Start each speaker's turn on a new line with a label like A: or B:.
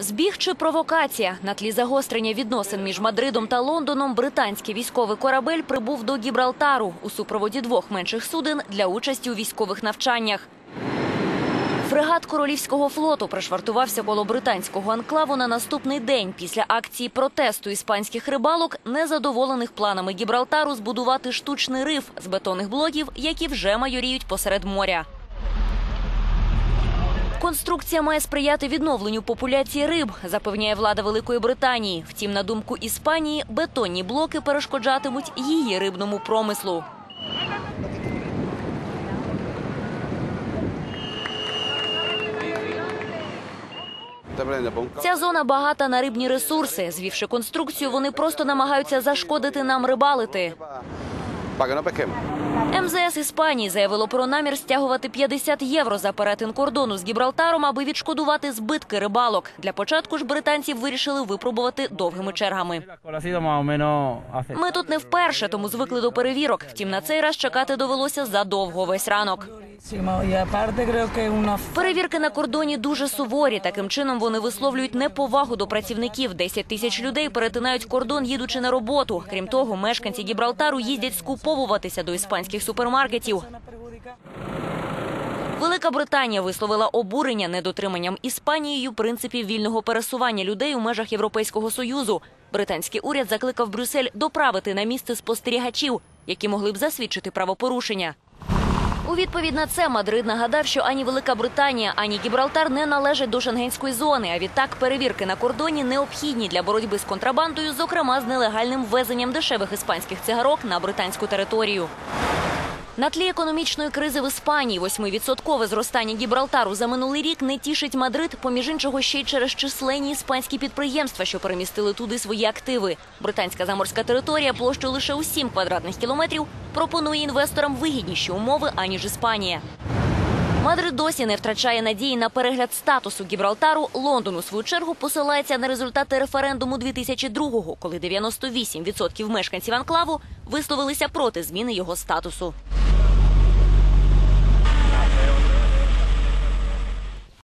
A: Збіг чи провокація на тлі загострення відносин між Мадридом та Лондоном британський військовий корабель прибув до Гібралтару у супроводі двох менших суден для участі у військових навчаннях. Фрегат королівського флоту пришвартувався коло британського анклаву на наступний день після акції протесту іспанських рибалок, незадоволених планами Гібралтару збудувати штучний риф з бетонних блоків, які вже майоріють посеред моря. Конструкція має сприяти відновленню популяції риб, запевняє влада Великої Британії. Втім, на думку Іспанії, бетонні блоки перешкоджатимуть її рибному промислу. Ця зона багата на рибні ресурси. Звівши конструкцію, вони просто намагаються зашкодити нам рибалити.
B: Para que no pesquemos.
A: МЗС Іспанії заявило про намір стягувати 50 євро за перетин кордону з Гібралтаром, аби відшкодувати збитки рибалок. Для початку ж британці вирішили випробувати довгими чергами. Ми тут не вперше, тому звикли до перевірок. Втім, на цей раз чекати довелося задовго весь ранок. Перевірки на кордоні дуже суворі. Таким чином вони висловлюють неповагу до працівників. 10 тисяч людей перетинають кордон, їдучи на роботу. Крім того, мешканці Гібралтару їздять скуповуватися до іспанських супермаркетів. Велика Британія висловила обурення недотриманням Іспанією принципів вільного пересування людей у межах Європейського союзу. Британський уряд закликав Брюссель доправити на місце спостерігачів, які могли б засвідчити правопорушення. У відповідь на це Мадрид нагадав, що ані Велика Британія, ані Гібралтар не належать до шенгенської зони. А відтак перевірки на кордоні необхідні для боротьби з контрабандою, зокрема з нелегальним ввезенням дешевих іспанських цигарок на британську територію. На тлі економічної кризи в Іспанії 8-відсоткове зростання Гібралтару за минулий рік не тішить Мадрид, поміж іншого ще й через численні іспанські підприємства, що перемістили туди свої активи. Британська заморська територія площею лише у 7 квадратних кілометрів пропонує інвесторам вигідніші умови аніж Іспанія. Мадрид досі не втрачає надії на перегляд статусу Гібралтару. Лондон у свою чергу посилається на результати референдуму 2002-го, коли 98% мешканців анклаву висловилися проти зміни його статусу.